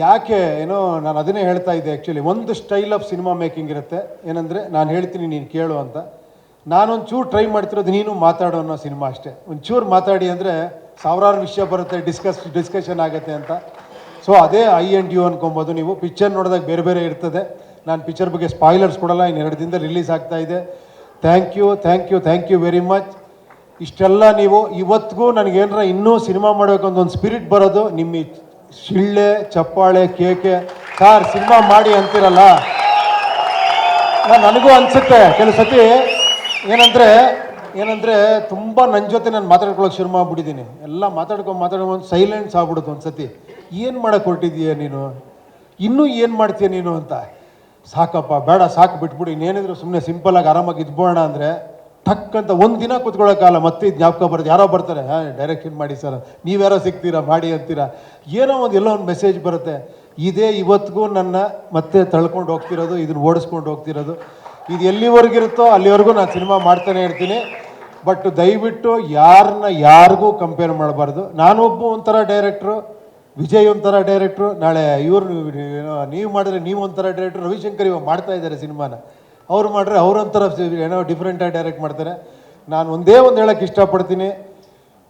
ಯಾಕೆ ಏನೋ ನಾನು ಅದನ್ನೇ ಹೇಳ್ತಾ ಇದ್ದೆ ಆ್ಯಕ್ಚುಲಿ ಒಂದು ಸ್ಟೈಲ್ ಆಫ್ ಸಿನಿಮಾ ಮೇಕಿಂಗ್ ಇರುತ್ತೆ. ಏನಂದರೆ ನಾನು ಹೇಳ್ತೀನಿ, ನೀನು ಕೇಳು ಅಂತ. ನಾನೊಂದು ಚೂರು ಟ್ರೈ ಮಾಡ್ತಿರೋದು ನೀನು ಮಾತಾಡೋ ಅನ್ನೋ ಸಿನಿಮಾ ಅಷ್ಟೇ. ಒಂದು ಚೂರು ಮಾತಾಡಿ ಅಂದರೆ ಸಾವಿರಾರು ವಿಷಯ ಬರುತ್ತೆ ಡಿಸ್ಕಸ್ ಡಿಸ್ಕಷನ್ ಆಗುತ್ತೆ ಅಂತ. ಸೊ ಅದೇ ಐ ಆ್ಯಂಡ್ ಯು ಅನ್ಕೊಬೋದು ನೀವು. ಪಿಕ್ಚರ್ ನೋಡಿದಾಗ ಬೇರೆ ಬೇರೆ ಇರ್ತದೆ. ನಾನು ಪಿಕ್ಚರ್ ಬಗ್ಗೆ ಸ್ಪಾಯ್ಲರ್ಸ್ ಕೊಡಲ್ಲ ಇನ್ನು ಎರಡು ದಿನದ ರಿಲೀಸ್ ಆಗ್ತಾ ಇದೆ. Thank you thank you thank you very much ಇಷ್ಟೆಲ್ಲ ನೀವು ಇವತ್ತಿಗೂ ನನಗೇನಾರ ಇನ್ನೂ ಸಿನಿಮಾ ಮಾಡಬೇಕಂತ ಒಂದು ಸ್ಪಿರಿಟ್ ಬರೋದು ನಿಮ್ಮ ಶಿಳ್ಳೆ ಚಪ್ಪಾಳೆ, ಕೇಕೆ, ಸಾರ್ ಸಿನಿಮಾ ಮಾಡಿ ಅಂತಿರಲ್ಲ? ನನಗೂ ಅನ್ಸುತ್ತೆ. ಕೆಲವು ಸತಿ ಏನಂದ್ರೆ ಏನಂದ್ರೆ ತುಂಬ ನನ್ನ ಜೊತೆ ನಾನು ಮಾತಾಡ್ಕೊಳ್ಳೋಕೆ ಶುರು ಮಾಡ್ಬಿಟ್ಟಿದ್ದೀನಿ ಎಲ್ಲ ಮಾತಾಡ್ಕೊಂಡು ಮಾತಾಡ್ಕೊಂಡು ಸೈಲೆನ್ಸ್ ಆಗ್ಬಿಡುತ್ತೆ ಒಂದು ಸತಿ ಏನು ಮಾಡಕ್ಕೆ ಹೊರಟಿದೀಯ ನೀನು? ಇನ್ನೂ ಏನು ಮಾಡ್ತೀಯ ನೀನು ಅಂತ? ಸಾಕಪ್ಪ, ಬೇಡ, ಸಾಕು ಬಿಟ್ಬಿಡಿ. ಇನ್ನೇನಿದ್ರು ಸುಮ್ಮನೆ ಸಿಂಪಲಾಗಿ ಆರಾಮಾಗಿ ಇದ್ಬೋಣ ಅಂದರೆ ಟಕ್ ಅಂತ ಒಂದು ದಿನ ಕೂತ್ಕೊಳ್ಳೋಕ್ಕಲ್ಲ ಮತ್ತೆ ಜ್ಞಾಪಕ ಬರುತ್ತೆ ಯಾರೋ ಬರ್ತಾರೆ, ಹಾಂ ಡೈರೆಕ್ಷನ್ ಮಾಡಿ ಸರ್. ನೀವ್ಯಾರೋ ಸಿಗ್ತೀರಾ, ಮಾಡಿ ಅಂತೀರಾ. ಏನೋ ಒಂದು ಎಲ್ಲೋ ಒಂದು ಮೆಸೇಜ್ ಬರುತ್ತೆ. ಇದೇ ಇವತ್ತಿಗೂ ನನ್ನ ಮತ್ತೆ ತಳ್ಕೊಂಡು ಹೋಗ್ತಿರೋದು, ಇದನ್ನು ಓಡಿಸ್ಕೊಂಡು ಹೋಗ್ತಿರೋದು. ಇದು ಎಲ್ಲಿವರೆಗಿರುತ್ತೋ ಅಲ್ಲಿವರೆಗೂ ನಾನು ಸಿನಿಮಾ ಮಾಡ್ತಾನೆ ಇರ್ತೀನಿ. ಬಟ್ ದಯವಿಟ್ಟು ಯಾರನ್ನ ಯಾರಿಗೂ ಕಂಪೇರ್ ಮಾಡಬಾರ್ದು. ನಾನೊಬ್ಬ ಒಂಥರ ಡೈರೆಕ್ಟ್ರು ವಿಜಯ್ ಒಂಥರ ಡೈರೆಕ್ಟ್ರು ನಾಳೆ ಇವ್ರು ನೀವು ಮಾಡಿದ್ರೆ ನೀವು ಒಂಥರ ಡೈರೆಕ್ಟ್ರು ರವಿಶಂಕರ್ ಇವಾಗ ಮಾಡ್ತಾ ಇದ್ದಾರೆ ಸಿನಿಮಾನ. ಅವ್ರು ಮಾಡಿದ್ರೆ ಅವರೊಂಥರ ಏನೋ ಡಿಫ್ರೆಂಟಾಗಿ ಡೈರೆಕ್ಟ್ ಮಾಡ್ತಾರೆ. ನಾನು ಒಂದೇ ಒಂದು ಹೇಳಕ್ಕೆ ಇಷ್ಟಪಡ್ತೀನಿ.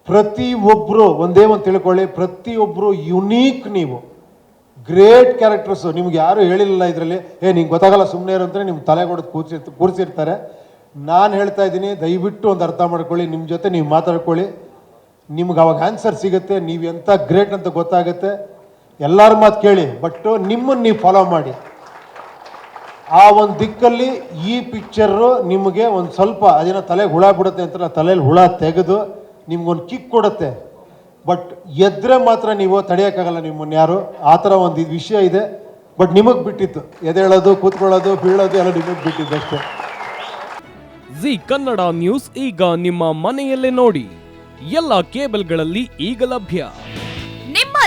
ಪ್ರತಿಯೊಬ್ಬರು ಒಂದೇ ಒಂದು ತಿಳ್ಕೊಳ್ಳಿ. ಪ್ರತಿಯೊಬ್ಬರು ಯುನೀಕ್ ನೀವು. ಗ್ರೇಟ್ ಕ್ಯಾರೆಕ್ಟರ್ಸು ನಿಮ್ಗೆ ಯಾರು ಹೇಳಿಲ್ಲ ಇದರಲ್ಲಿ. ಏ, ನಿಂಗೆ ಗೊತ್ತಾಗಲ್ಲ ಸುಮ್ಮನೆ ಇರು ಅಂದರೆ ನಿಮ್ಮ ತಲೆ ಕೊಡೋದು ಕೂರ್ಸಿರ್ತ ಕೂರಿಸಿರ್ತಾರೆ. ನಾನು ಹೇಳ್ತಾ ಇದ್ದೀನಿ, ದಯವಿಟ್ಟು ಒಂದು ಅರ್ಥ ಮಾಡ್ಕೊಳ್ಳಿ. ನಿಮ್ಮ ಜೊತೆ ನೀವು ಮಾತಾಡ್ಕೊಳ್ಳಿ. ನಿಮ್ಗೆ ಅವಾಗ ಆನ್ಸರ್ ಸಿಗುತ್ತೆ. ನೀವು ಎಂಥ ಗ್ರೇಟ್ ಅಂತ ಗೊತ್ತಾಗುತ್ತೆ. ಎಲ್ಲರ ಮಾತು ಕೇಳಿ. ಬಟ್ ನಿಮ್ಮನ್ನು ನೀವು ಫಾಲೋ ಮಾಡಿ. ಆ ಒಂದು ದಿಕ್ಕಲ್ಲಿ ಈ ಪಿಕ್ಚರು ನಿಮಗೆ ಒಂದು ಸ್ವಲ್ಪ ಅದೇನೋ ತಲೆಗೆ ಹುಳ ಬಿಡುತ್ತೆ ಅಂತ ತಲೆಯಲ್ಲಿ ಹುಳ ತೆಗೆದು ನಿಮ್ಗೊಂದು ಕಿಕ್ ಕೊಡುತ್ತೆ. ಬಟ್ ಎದ್ರೆ ಮಾತ್ರ ನೀವು ತಡೆಯೋಕ್ಕಾಗಲ್ಲ ನಿಮ್ಮನ್ನು ಯಾರು. ಆ ಥರ ಒಂದು ವಿಷಯ ಇದೆ. ಬಟ್ ನಿಮಗೆ ಬಿಟ್ಟಿತ್ತು. ಎದೇಳೋದು ಕೂತ್ಕೊಳ್ಳೋದು, ಬೀಳೋದು ಎಲ್ಲ ನಿಮಗೆ ಬಿಟ್ಟಿದ್ದು ಅಷ್ಟೇ. ಜಿ ಕನ್ನಡ ನ್ಯೂಸ್ ಈಗ ನಿಮ್ಮ ಮನೆಯಲ್ಲೇ ನೋಡಿ. ಎಲ್ಲ ಕೇಬಲ್ಗಳಲ್ಲಿ ಈಗ ಲಭ್ಯ.